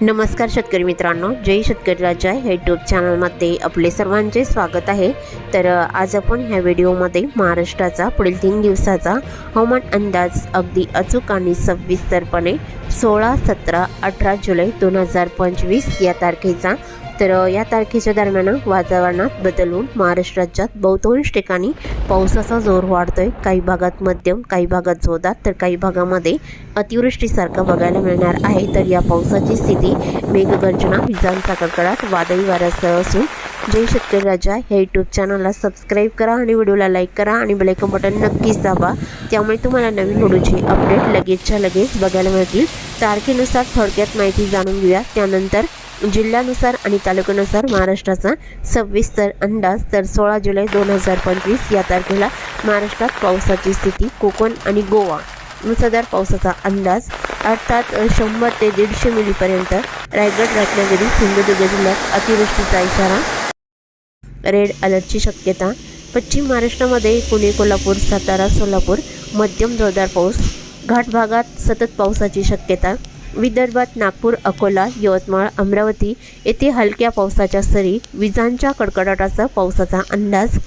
नमस्कार शेतकरी मित्रांनो जय शेतकरी राजा ह्या यूट्यूब चॅनलमध्ये आपले सर्वांचे स्वागत आहे. तर आज आपण ह्या व्हिडिओमध्ये महाराष्ट्राचा पुढील तीन दिवसाचा हवामान अंदाज अगदी अचूक आणि सविस्तरपणे सोळा सतरा अठरा जुलै दोन हजार पंचवीस या तारखेचा तर या तारखेच्या दरम्यान वातावरणात बदल होऊन महाराष्ट्र राज्यात बहुतांश ठिकाणी पावसाचा जोर वाढतोय. काही भागात मध्यम काही भागात जोरदार तर काही भागामध्ये अतिवृष्टीसारखं बघायला मिळणार आहे. तर या पावसाची स्थिती मेघगर्जना विजांचा कडकडाट वादळी वाऱ्यासह असून जय शेतकरी राजा हे यूट्यूब चॅनलला सबस्क्राईब करा आणि व्हिडिओला लाईक करा आणि बेलायकन बटन नक्कीच दाबा. त्यामुळे तुम्हाला नवीन व्हिडिओची अपडेट लगेचच्या लगेच बघायला मिळतील. तारखेनुसार थोडक्यात माहिती जाणून घेऊया. त्यानंतर जिल्ह्यानुसार आणि तालुक्यानुसार महाराष्ट्राचा सविस्तर अंदाज तर सोळा जुलै दोन हजार पंचवीस या तारखेला महाराष्ट्रात पावसाची स्थिती कोकण आणि गोवा मुसळधार पावसाचा अंदाज अर्थात शंभर ते दीडशे मिलीपर्यंत रायगड रत्नागिरी सिंधुदुर्ग जिल्ह्यात अतिवृष्टीचा इशारा. रेड अलर्टची शक्यता पश्चिम महाराष्ट्रामध्ये पुणे कोल्हापूर सातारा सोलापूर मध्यम जोरदार पाऊस घाट भागात सतत पावसाची शक्यता विदर्भात नागपूर अकोला यवतमाळ अमरावती येथे हलक्या पावसाच्या सरी विजांच्या कडकडाटाचा पावसाचा अंदाज.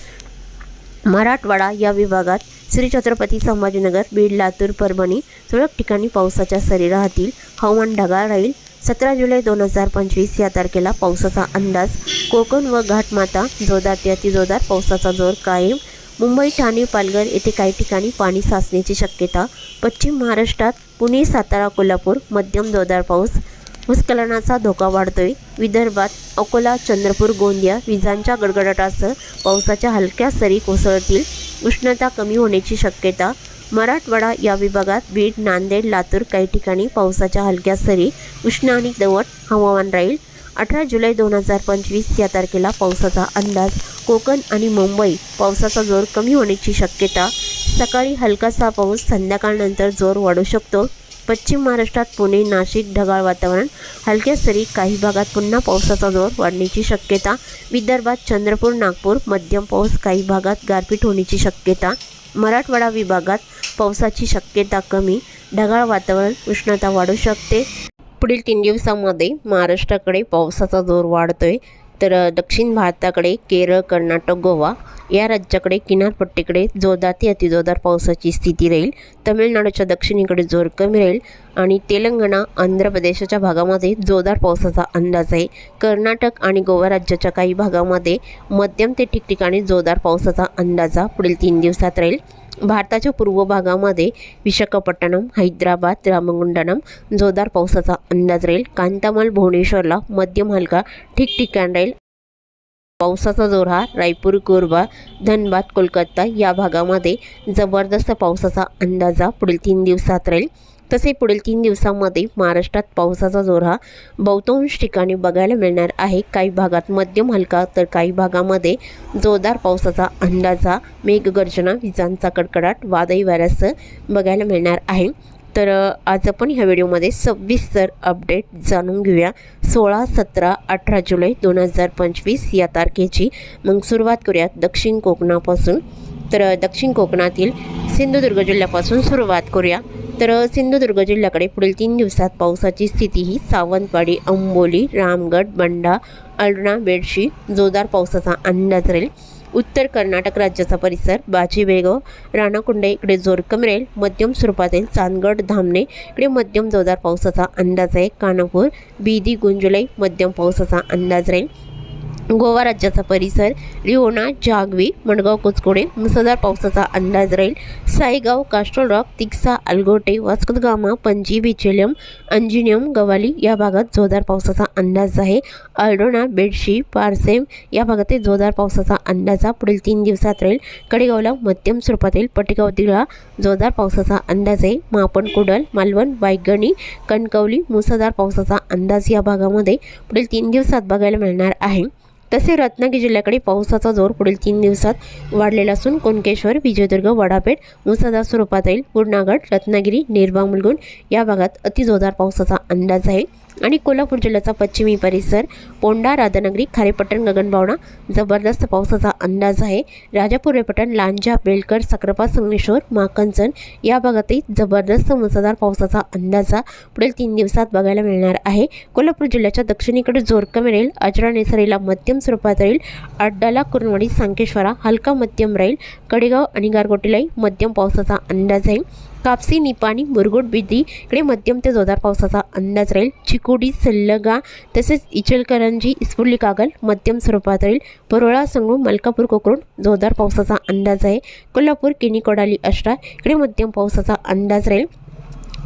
मराठवाडा या विभागात श्री छत्रपती संभाजीनगर बीड लातूर परभणी तुरळक ठिकाणी पावसाच्या सरी राहतील. हवामान ढगाळ राहील. सतरा जुलै दोन हजार पंचवीस या तारखेला पावसाचा अंदाज. कोकण व घाटमाता जोरदार ते अतिजोरदार पावसाचा जोर कायम. मुंबई ठाणे पालघर येथे काही ठिकाणी पाणी साचण्याची शक्यता पश्चिम महाराष्ट्रात पुणे सातारा कोल्हापूर मध्यम जोरदार पाऊस भूस्खलनाचा धोका वाढतोय. विदर्भात अकोला चंद्रपूर गोंदिया विजांच्या गडगडाटासह पावसाच्या हलक्या सरी कोसळतील. उष्णता कमी होण्याची शक्यता. मराठवाडा या विभागात बीड नांदेड लातूर काही ठिकाणी पावसाच्या हलक्या सरी उष्ण आणि दवट हवामान राहील. अठरा जुलै दोन हजार पंचवीस या तारखेला पावसाचा अंदाज कोकण आणि मुंबई पावसाचा जोर कमी होण्याची शक्यता सकाळी हलकासा पाऊस संध्याकाळनंतर जोर वाढू शकतो. पश्चिम महाराष्ट्रात पुणे नाशिक ढगाळ वातावरण हलक्या सरी काही भागात पुन्हा पावसाचा जोर वाढण्याची शक्यता विदर्भात चंद्रपूर नागपूर मध्यम पाऊस काही भागात गारपीट होण्याची शक्यता मराठवाडा विभागात पावसाची शक्यता कमी ढगाळ वातावरण उष्णता वाढू शकते. पुढील तीन दिवसामध्ये महाराष्ट्राकडे पावसाचा जोर वाढतोय. तर दक्षिण भारताकडे केरळ कर्नाटक गोवा या राज्याकडे किनारपट्टीकडे जोरदार ते अतिजोरदार पावसाची स्थिती राहील. तमिळनाडूच्या दक्षिणेकडे जोर कमी राहील आणि तेलंगणा आंध्र प्रदेशाच्या भागामध्ये जोरदार पावसाचा अंदाज आहे. कर्नाटक आणि गोवा राज्याच्या काही भागामध्ये मध्यम ते ठिकठिकाणी जोरदार पावसाचा अंदाजा पुढील तीन दिवसात राहील. भारताच्या पूर्व भागामध्ये विशाखापट्टणम हैदराबाद रामगुंडनम जोरदार पावसाचा अंदाज राहील. कांतामल भुवनेश्वरला मध्यम हलका ठिकठिकाण राहील. पावसाचा जोर हा रायपूर कोरबा धनबाद कोलकाता या भागामध्ये जबरदस्त पावसाचा अंदाजा पुढील तीन दिवसात राहील. तसे पुढील तीन दिवसामध्ये महाराष्ट्रात पावसाचा जोर हा बहुतांश ठिकाणी बघायला मिळणार आहे. काही भागात मध्यम हलका तर काही भागामध्ये जोरदार पावसाचा अंदाजा मेघगर्जना विजांचा कडकडाट वादळी वाऱ्यासह बघायला मिळणार आहे. तर आज आपण ह्या व्हिडिओमध्ये सविस्तर अपडेट जाणून घेऊया. सोळा सतरा अठरा जुलै दोन हजार पंचवीस या तारखेची मग सुरुवात करूया दक्षिण कोकणापासून. तर दक्षिण कोकणातील सिंधुदुर्ग जिल्ह्यापासून सुरुवात करूया. तर सिंधुदुर्ग जिल्ह्याकडे पुढील तीन दिवसात पावसाची स्थिती ही सावंतवाडी अंबोली रामगड बंडा अल्णा बेडशी जोरदार पावसाचा अंदाज राहील. उत्तर कर्नाटक राज्याचा परिसर बाजी बेळगाव राणाकुंडे इकडे जोरकम राहील मध्यम स्वरूपातील चांदगड धामणे इकडे मध्यम जोरदार पावसाचा अंदाज आहे. कानापूर बीदी गुंजुलाई मध्यम पावसाचा अंदाज राहील. गोवा राज्याचा परिसर रिओना जागवी मडगाव कुचकोडे मुसळधार पावसाचा अंदाज राहील. साईगाव कास्ट्रोल रॉक तिक्सा अलगोटे वास्कोदगामा पणजी बिचेलियम अंजिनियम गवाली या भागात जोरदार पावसाचा अंदाज आहे. अल्डोणा बेडशी पारसेम या भागातील जोरदार पावसाचा अंदाज हा पुढील तीन दिवसात राहील. कडेगावला मध्यम स्वरूपातील पटेगाव दिळा जोरदार पावसाचा अंदाज आहे. मापण कुडल मालवण वायगणी कणकवली मुसळधार पावसाचा अंदाज या भागामध्ये पुढील तीन दिवसात बघायला मिळणार आहे. तसे रत्नागिरी जिल्ह्याकडे पावसाचा जोर पुढील तीन दिवसात वाढलेला असून कोणकेश्वर विजयदुर्ग वडापेठ मुसळधार स्वरूपात येईल. पूर्णागड रत्नागिरी निर्वा मुलगुण या भागात अतिजोरदार पावसाचा अंदाज आहे. आणि कोल्हापूर जिल्ह्याचा पश्चिमी परिसर पोंडा राधानगरी खारेपट्टण गगनबावणा जबरदस्त पावसाचा अंदाज आहे. राजापूर रेपटण लांजा बेलकर सक्रपा संगमेश्वर माकंचन या भागातही जबरदस्त मुसळधार पावसाचा अंदाज हा पुढील तीन दिवसात बघायला मिळणार आहे. कोल्हापूर जिल्ह्याच्या दक्षिणेकडे जोर कमी राहील अजरा नेसरीला मध्यम स्वरूपात राहील अड्डाला कुरनवाडी सांकेश्वरा हलका मध्यम राहील कडेगाव आणि गारगोटीलाही मध्यम पावसाचा अंदाज आहे. कापसी निपाणी मुरगुड बिद्री इकडे मध्यम ते जोरदार पावसाचा अंदाज राहील. चिकोडी सल्लगा तसेच इचलकरंजी इस्फुल्ली कागल मध्यम स्वरूपात राहील. परोळा संगू मलकापूर कोकरून जोरदार पावसाचा अंदाज आहे. कोल्हापूर किनी कोडाली अष्टा इकडे मध्यम पावसाचा अंदाज राहील.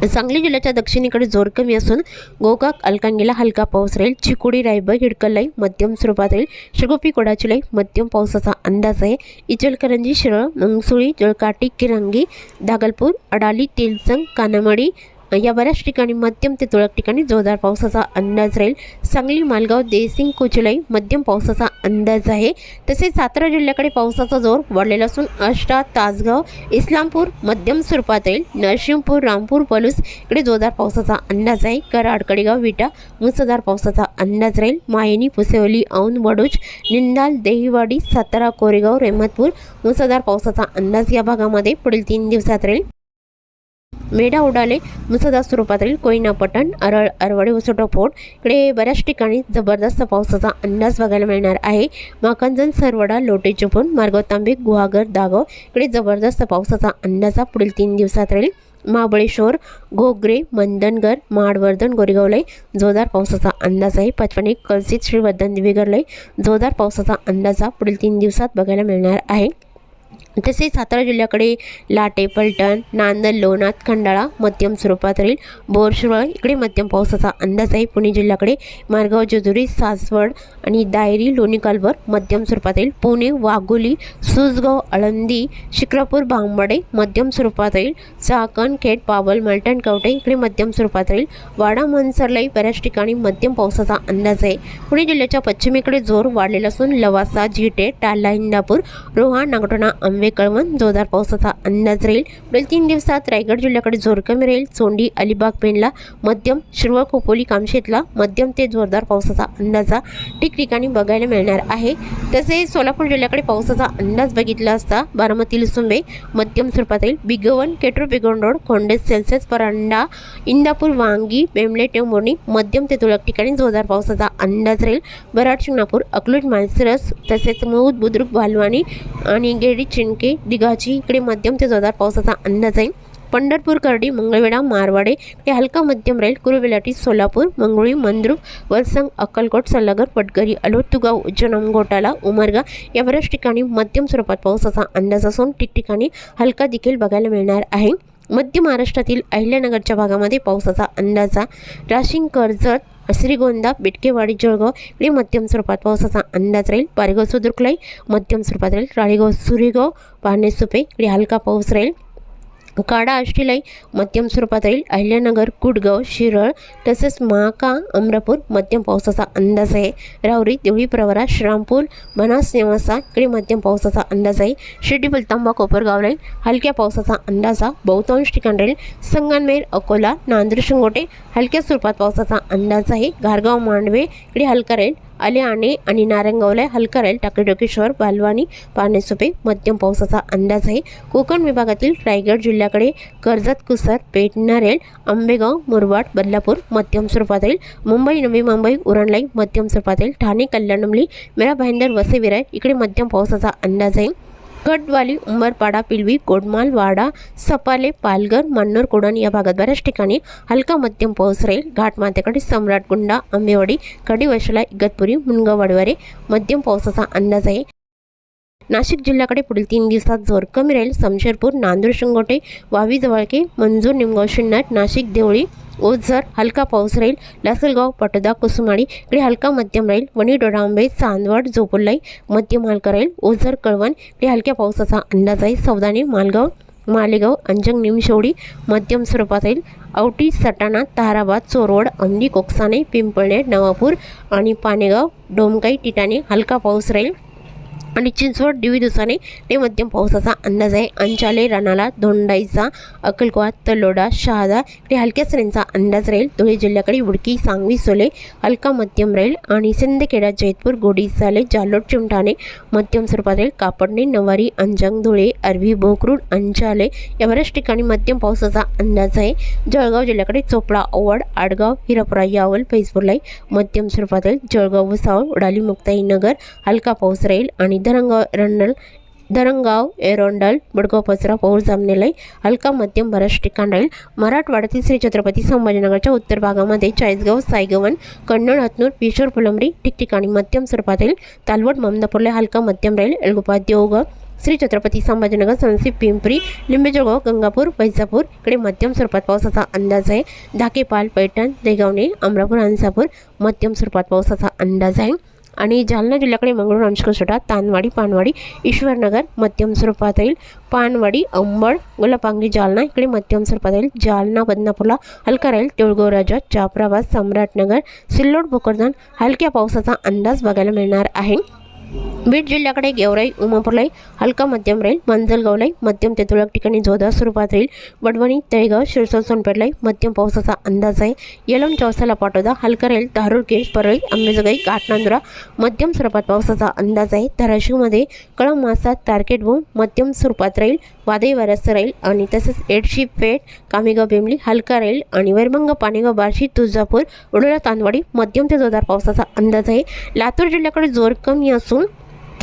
सांगली जिल्ह्याच्या दक्षिणेकडे जोर कमी असून गोकाक अलकांगीला हलका पाऊस राहील. चिकोडी रायबग हिडकलाई मध्यम स्वरूपात राहील. शिगोपी कोडाचिलाई मध्यम पावसाचा अंदाज आहे. इचलकरंजी शिरळ मंगसुळी जळकाटी किरंगी दागलपूर अडाली तेलसंग कानामडी या बऱ्याच ठिकाणी मध्यम ते तुरळक ठिकाणी जोरदार पावसाचा अंदाज राहील. सांगली मालगाव देसिंग कुचलाई मध्यम पावसाचा अंदाज आहे. तसेच सातारा जिल्ह्याकडे पावसाचा जोर वाढलेला असून अष्टा तासगाव इस्लामपूर मध्यम स्वरूपात राहील. नरसिंहपूर रामपूर पलूस इकडे जोरदार पावसाचा अंदाज आहे. कराड कडेगाव विटा मुसळधार पावसाचा अंदाज राहील. मायनी पुसेवली औंध वडूज निंदाल देहीवाडी सातारा कोरेगाव रेहमतपूर मुसळधार पावसाचा अंदाज या भागामध्ये पुढील तीन दिवसात राहील. मेढा उडाले मुसळधार स्वरूपातील राहील कोयना पटण अरळ अरवडे उसोटा इकडे बऱ्याच ठिकाणी जबरदस्त पावसाचा अंदाज बघायला मिळणार आहे. माकंजन सरवडा लोटे चुपून मार्गाव तांबे गुहागर दागव इकडे जबरदस्त पावसाचा अंदाज पुढील तीन दिवसात राहील. महाबळेश्वर घोगरे मंदनगर महाडवर्धन गोरेगावलाई जोरदार पावसाचा अंदाज आहे. पचपणे कलसित श्रीवर्धन दिवेगरलाही जोरदार पावसाचा अंदाज पुढील तीन दिवसात बघायला मिळणार आहे. तसेच सातारा जिल्ह्याकडे लाटे पलटण नांदल लोणात खंडाळा मध्यम स्वरूपात राहील. बोरशुळ इकडे मध्यम पावसाचा अंदाज आहे. पुणे जिल्ह्याकडे मारगाव जेजुरी सासवड आणि दायरी लोणी कालवर मध्यम स्वरूपात राहील. पुणे वाघोली सुसगाव आळंदी शिक्रापूर बांबडे मध्यम स्वरूपात राहील. चाकण खेड पावल मलटण कवटे इकडे मध्यम स्वरूपात राहील. वाडा मनसरलाही बऱ्याच ठिकाणी मध्यम पावसाचा अंदाज आहे. पुणे जिल्ह्याच्या पश्चिमेकडे जोर वाढलेला असून लवासा जिटे टाला इंदापूर रोहा नागटोणा आंबे कळवण जोरदार पावसाचा अंदाज राहील. पुढील तीन दिवसात रायगड जिल्ह्याकडे जोर कमी राहील. चोंडी अलिबाग पेनला मध्यम शिरवळ खोपोली कामशेतला मध्यम ते जोरदार पावसाचा अंदाजा ठिकठिकाणी बघायला मिळणार आहे. तसेच सोलापूर जिल्ह्याकडे पावसाचा अंदाज बघितला असता बारामती लुसुंबे मध्यम स्वरूपात येईल बिगवन केटूर बिगवन रोड खोंडेस सेल्सेस परांडा इंदापूर वांगी बेमले टेंबोर्णी मध्यम ते तुळक ठिकाणी जोरदार पावसाचा अंदाज राहील. बराड शिंगणापूर अकलूज मानसरस तसेच मऊद बुद्रुक भालवाणी आणि गेडी चिंके दिघाची इकडे मध्यम ते जोरदार पावसाचा अंदाज आहे. पंढरपूर करडी मंगळवेढा मारवाडे हे हलका मध्यम राहील कुरुविलाटी सोलापूर मंगळी मंद्रुप वलसंग अक्कलकोट सल्लागर पटगरी अलोतुगाव उज्जनम घोटाला उमरगा या बऱ्याच ठिकाणी मध्यम स्वरूपात पावसाचा अंदाज असून ठिकठिकाणी हलका देखील बघायला मिळणार आहे. मध्य महाराष्ट्रातील अहिल्यानगरच्या भागामध्ये पावसाचा अंदाजा. राशिंग कर्जत श्रीगोंदा बिटकेवाडी जळगाव इकडे मध्यम स्वरूपात पावसाचा अंदाज राहील. पारेगाव सुदुर्कलाई मध्यम स्वरूपात राहील. राळेगाव सुरेगाव पाहणेसुपे इकडे हलका पाऊस राहील. काडा आष्टीलाई मध्यम स्वरूपात राहील अहिल्यानगर कुडगाव शिरळ तसेच महाका अमरापूर मध्यम पावसाचा अंदाज आहे. रावरी देवळी प्रवरा श्रामपूर बनास नेवासा इकडे मध्यम पावसाचा अंदाज आहे. शिर्डी बलतांबा राहील हलक्या पावसाचा अंदाज हा बहुतांश ठिकाण राहील. संगनमेर अकोला नांदूर शिंगोटे हलक्या स्वरूपात पावसाचा अंदाज आहे. घारगाव मांडवे इकडे हलका राहील. आले आणे आणि नारंगावला हलका राहील टाकेडोकेश्वर बालवानी पानेसुपे मध्यम पावसाचा अंदाज आहे कोकण विभागातील रायगड जिल्ह्याकडे कर्जत कुसर पेठ नारेल आंबेगाव मुरबाड बदलापूर मध्यम स्वरूपात येईल मुंबई नवी मुंबई उरणलाई मध्यम स्वरूपात येईल ठाणे कल्याणमली मेरा भाईंदर वसे विराय इकडे मध्यम पावसाचा अंदाज आहे गटवाली उंबरपाडा पिलवी गोडमाल वाडा सपाले पालघर मन्नूर कोडण या भागात बऱ्याच ठिकाणी हलका मध्यम पाऊस राहील. घाटमाथ्याकडे सम्राटगुंडा आंबेवाडी कडिवशला इगतपुरी मुनगावडवारे मध्यम पावसाचा अंदाज आहे. नाशिक जिल्ह्याकडे पुढील तीन दिवसात जोर कमी राहील. समशेरपूर नांदूर शिंगोटे वावी जवळके मंजूर निमगाव शिन्नट नाशिक देवळी ओझर हलका पाऊस राहील. लासलगाव पटोदा कुसुमाडी इकडे हलका मध्यम राहील. वणी डोडांबे चांदवड जोपुलाई मध्यम हलका राहील. ओझर कळवण इकडे हलक्या पावसाचा अंदाज आहे. सौदाने मालगाव मालेगाव अंजंग निमशेवडी मध्यम स्वरूपात राहील. औटी सटाणा ताराबाद चोरवड अंदी कोकसाने पिंपळनेर नवापूर आणि पानेगाव डोमकाई टिटाणे हलका पाऊस राहील. आणि चिंचवड दिवी दिवसाने नैमध्यम मध्यम पावसाचा अंदाज आहे. अंचाले रानाला धोंडाईचा अक्कलकोवा तलोडा शहादा इकडे हलक्या सरींचा अंदाज राहील. धुळे जिल्ह्याकडे उडकी सांगवी सोले हलका मध्यम राहील आणि सिंदखेडा जैतपूर गोडीसाले जालोड चिमठाणे मध्यम स्वरूपात राहील. कापडणे नवारी अंजंग धुळे अरवी भोकरूड अंचाले या बऱ्याच ठिकाणी मध्यम पावसाचा अंदाज आहे. जळगाव जिल्ह्याकडे चोपडा ओवाड आडगाव हिरापुरा यावल फैजपूरलाई मध्यम स्वरूपात राहील. जळगाव भुसावळ उडाली मुक्ताई नगर हलका पाऊस राहील आणि धरंगाव रंडल धरंगाव एरोंडल बडगाव पचरा पौर जामनेलाई हलका मध्यम बऱ्याच ठिकाण राहील मराठवाड्यातील श्री छत्रपती संभाजीनगरच्या उत्तर भागामध्ये चाळीसगाव सायगवन कन्नड हतनूर पेशोर फुलंब्री ठिकठिकाणी मध्यम स्वरूपात राहील तालवड ममदापूरला हलका मध्यम राहील एलगोपा देवगाव श्री छत्रपती संभाजीनगर सनसी पिंपरी लिंबेजळगाव गंगापूर वैजापूर इकडे मध्यम स्वरूपात पावसाचा अंदाज आहे धाकेपाल पैठण देगावणे अमरापूर अंसापूर मध्यम स्वरूपात पावसाचा अंदाज आहे आणि जालना जिल्ह्याकडे मंगळूर अंशकोसोटा तानवाडी पानवाडी ईश्वरनगर मध्यम स्वरूपात येईल. पानवाडी अंबड गुलापांगी जालना इकडे मध्यम स्वरूपात येईल. जालना बदनापूरला हलका राहील. तिळगोव राजा जाफराबाद सम्राटनगर सिल्लोड भोकरदन हलक्या पावसाचा अंदाज बघायला मिळणार आहे. बीड जिल्ह्याकडे गेवराई उमापूरलाई हलका मध्यम राहील मंजलगावलाई मध्यम ते तुरळक ठिकाणी जोरदार स्वरूपात राहील. वडवणी तळेगाव शिरसोड सोनपेठलाई मध्यम पावसाचा अंदाज आहे. येलम चौसाला पाटोदा हलका राहील धारूर केस परळी अंबेजोगाई घाटनांदुरा मध्यम स्वरूपात पावसाचा अंदाज आहे. धाराशिवमध्ये कळम मासात तारकेट बूम मध्यम स्वरूपात राहील. वादळी वारस राहील आणि तसेच एडशी पेठ कामेगाव बेमली हलका राहील आणि वैरमंग पाणेगाव बार्शी तुळजापूर उडोळा तांदवाडी मध्यम ते जोरदार पावसाचा अंदाज आहे. लातूर जिल्ह्याकडे जोर कमी असून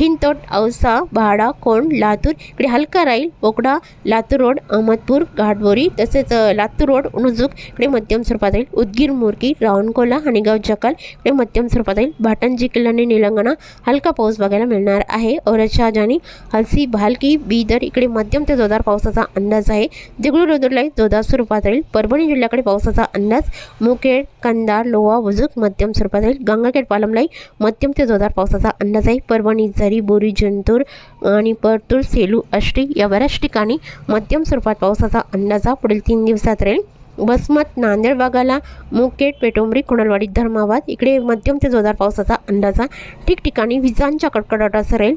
खिंतोट औसा भाडा कोंड लातूर इकडे हलका राहील बोकडा लातूर रोड अहमदपूर घाटबोरी तसेच लातूर रोड उणुजूक इकडे मध्यम स्वरूपात राहील उदगीर मुरकी रावणकोला हणेगाव जकाल इकडे मध्यम स्वरूपात राहील भाटणजी किल्ला आणि निलंगणा हलका पाऊस बघायला मिळणार आहे. औरत आणि हलसी भालकी बीदर इकडे मध्यम ते जोरदार पावसाचा अंदाज आहे. देगलूर रोदरलाई जोरदार स्वरूपात राहील परभणी जिल्ह्याकडे पावसाचा अंदाज मुखेड कंदार लोहा वजुक मध्यम स्वरूपात राहील गंगाखेड पालमलाई मध्यम ते जोरदार पावसाचा अंदाज आहे. परभणी झरी बोरी जंतूर आणि परतूर सेलू आष्टी या बऱ्याच ठिकाणी मध्यम स्वरूपात पावसाचा अंदाज पुढील तीन दिवसात राहील. वसमत नांदेड भागाला मुकेट पेटोंबरी कुणलवाडी धर्माबाद. इकडे मध्यम ते जोरदार पावसाचा अंदाजा ठिकठिकाणी विजांच्या कडकडाटासह राहील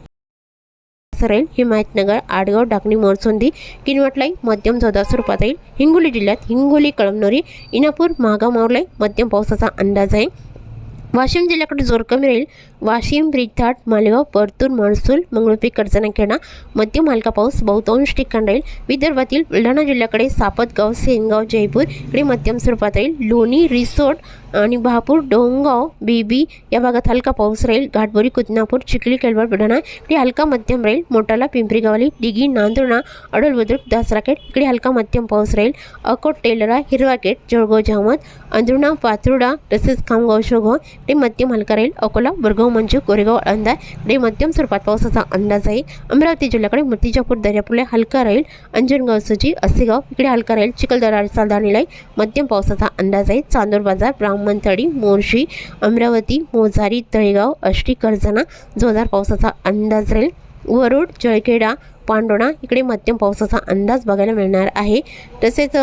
सरेल हिमायतनगर आडगाव डाकणी मोरसोंदी किनवटलाई मध्यम जोरदार स्वरूपात राहील. हिंगोली जिल्ह्यात हिंगोली कळमनोरी इनापूर महागाव मावलाई मध्यम पावसाचा अंदाज आहे. वाशिम जिल्ह्याकडे जोर कमी राहील. वाशिम ब्रिथाट मालेगाव परतूर महसूल मंगळुपी कडचनाखेडा मध्यम मालका पाऊस बहुतांश ठिकाण राहील. विदर्भातील बुलढाणा जिल्ह्याकडे सापतगाव सेनगाव जयपूर इकडे मध्यम स्वरूपात राहील. लोणी रिसोड आणि बहापूर डोंगाव बेबी या भागात हलका पाऊस राहील. घाटबोरी कुदनापूर चिखली केळवड बुलढाणा इकडे हलका मध्यम राहील. मोटाला पिंपरी गावली दिघी नांदुर्णा अडोल बुद्रुक दासराकेट इकडे हलका मध्यम पाऊस राहील. अकोट टेलरा हिरवाकेट जळगाव जहामत अंजुणा पात्रुडा तसेच खामगाव शोगाव इकडे मध्यम हलका राहील. अकोला बुरगाव म्हणजे कोरेगाव अंदाज. इकडे मध्यम स्वरूपात पावसाचा अंदाज आहे. अमरावती जिल्ह्याकडे मूर्तिजापूर दर्यापूरला हलका राहील. अंजनगाव सुजी असेगाव इकडे हलका राहील. चिखलदरा सालदाणीलाई मध्यम पावसाचा अंदाज आहे. चांदूर बाजार ब्राह्मणथडी मोर्शी अमरावती मोजारी तळेगाव अष्टी कर्जना जोरदार पावसाचा अंदाज राहील. वरुड जळखेडा पांडोणा इकडे मध्यम पावसाचा अंदाज बघायला मिळणार आहे. तसेच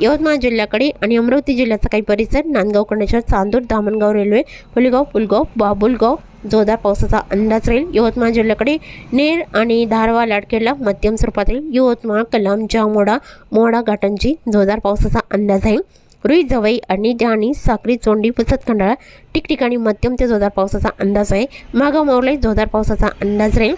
यवतमाळ जिल्ह्याकडे आणि अमरावती जिल्ह्याचा काही परिसर नांदगाव कंडेश्वर चांदूर दामणगाव रेल्वे पुलेगाव पुलगाव बाबुलगाव जोरदार पावसाचा अंदाज राहील. यवतमाळ जिल्ह्याकडे नेर आणि धारवा लाडकेला मध्यम स्वरूपात राहील यवतमाळ कलाम जामोडा मोडा घाटांची जोरदार पावसाचा अंदाज आहे. रुई जवई आणि जाणी साक्री चोंडी पुसत खंडाळा ठिकठिकाणी मध्यम ते जोरदार पावसाचा अंदाज आहे. मागाव मावलाई जोरदार पावसाचा अंदाज राहील.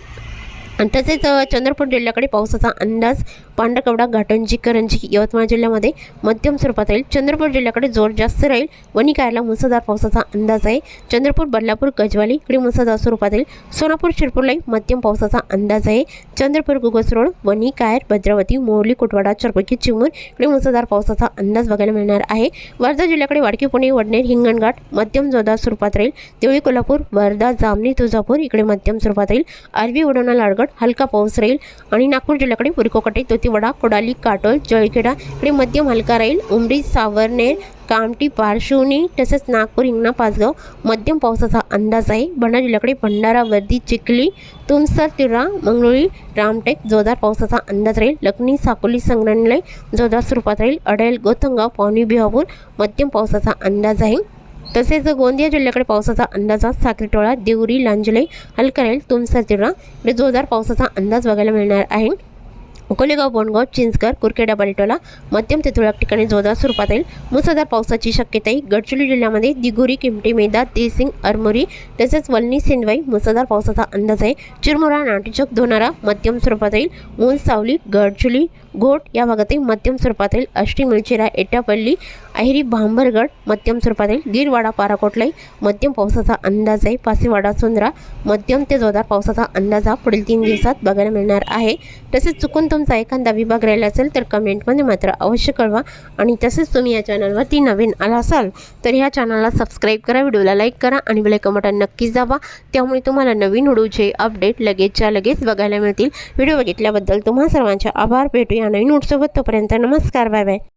आणि तसेच चंद्रपूर जिल्ह्याकडे पावसाचा अंदाज पांढरकवडा घाटंजी करंजी यवतमाळ जिल्ह्यामध्ये मध्यम स्वरूपात राहील. चंद्रपूर जिल्ह्याकडे जोर जास्त राहील. वणिकायला मुसळधार पावसाचा अंदाज आहे. चंद्रपूर बदलापूर गजवाली इकडे मुसळधार स्वरूपात राहील. सोनापूर शिरपूरलाही मध्यम पावसाचा अंदाज आहे. चंद्रपूर गुगस रोड वणी कायर भद्रावती मोरली कुटवाडा चरपकी चिमूर इकडे मुसळधार पावसाचा अंदाज बघायला मिळणार आहे. वर्धा जिल्ह्याकडे वाडकी पुणे वडनेर हिंगणघाट मध्यम जोरदार स्वरूपात राहील. देवळी कोल्हापूर वर्धा जामणी तुळजापूर इकडे मध्यम स्वरूपात राहील. अरबी उडाणा लाडगड हलका पाऊस राहील. आणि नागपूर जिल्ह्याकडे पुरकोकटे तोतीवडा कोडाली काटोल जळखेडा इकडे मध्यम हलका राहील उमरी सावरनेर कामटी पारशिवनी तसेच नागपूर हिंगणा पाचगाव मध्यम पावसाचा अंदाज आहे. भंडारा जिल्ह्याकडे भंडारा वर्दी चिखली तुमसर तिरा मंगळुरी रामटेक जोरदार पावसाचा अंदाज राहील. लखनी साकोली संग्रहालय जोरदार स्वरूपात राहील. अडेल गोथंगाव पावनी बिहापूर मध्यम पावसाचा अंदाज आहे. तसेच गोंदिया जिल्ह्याकडे पावसाचा अंदाज साक्रीटोळा देवरी लांजले राहील तुमसर तिरा. इकडे जोरदार पावसाचा अंदाज बघायला मिळणार आहे. कोलेगाव बोंडगाव चिंचकर कुरखेडा बलटोला मध्यम ते तुरळक ठिकाणी जोरदार स्वरूपात येईल. मुसळधार पावसाची शक्यता आहे. गडचिरोली जिल्ह्यामध्ये दिगोरी किमटी मेदा देसिंग अरमोरी तसेच वलनी सिंदवाई मुसळधार पावसाचा अंदाज आहे. चिरमुरा नाटीचक धोनारा मध्यम स्वरूपात येईल. ऊन सावली गडचिरोली घोट या भागातील मध्यम स्वरूपातील अष्टी मिळचिरा एटापल्ली अहिरी भांबरगड मध्यम स्वरूपातील गिरवाडा पाराकोटलाई मध्यम पावसाचा अंदाज आहे पासीवाडा सुंदरा मध्यम ते जोरदार पावसाचा अंदाज हा पुढील तीन दिवसात बघायला मिळणार आहे. तसेच चुकून तुमचा एखादा विभाग राहिला असेल तर कमेंटमध्ये मात्र अवश्य कळवा आणि तसेच तुम्ही या चॅनलवरती नवीन आला असाल तर ह्या चॅनलला सबस्क्राईब करा व्हिडिओला लाईक करा आणि बेलायकन बटन नक्कीच दाबा. त्यामुळे तुम्हाला नवीन व्हिडिओचे अपडेट लगेचच्या लगेच बघायला मिळतील. व्हिडिओ बघितल्याबद्दल तुम्हा सर्वांचे आभार. भेटूया नवीन व्हिडिओसोबत तोपर्यंत नमस्कार बाय बाय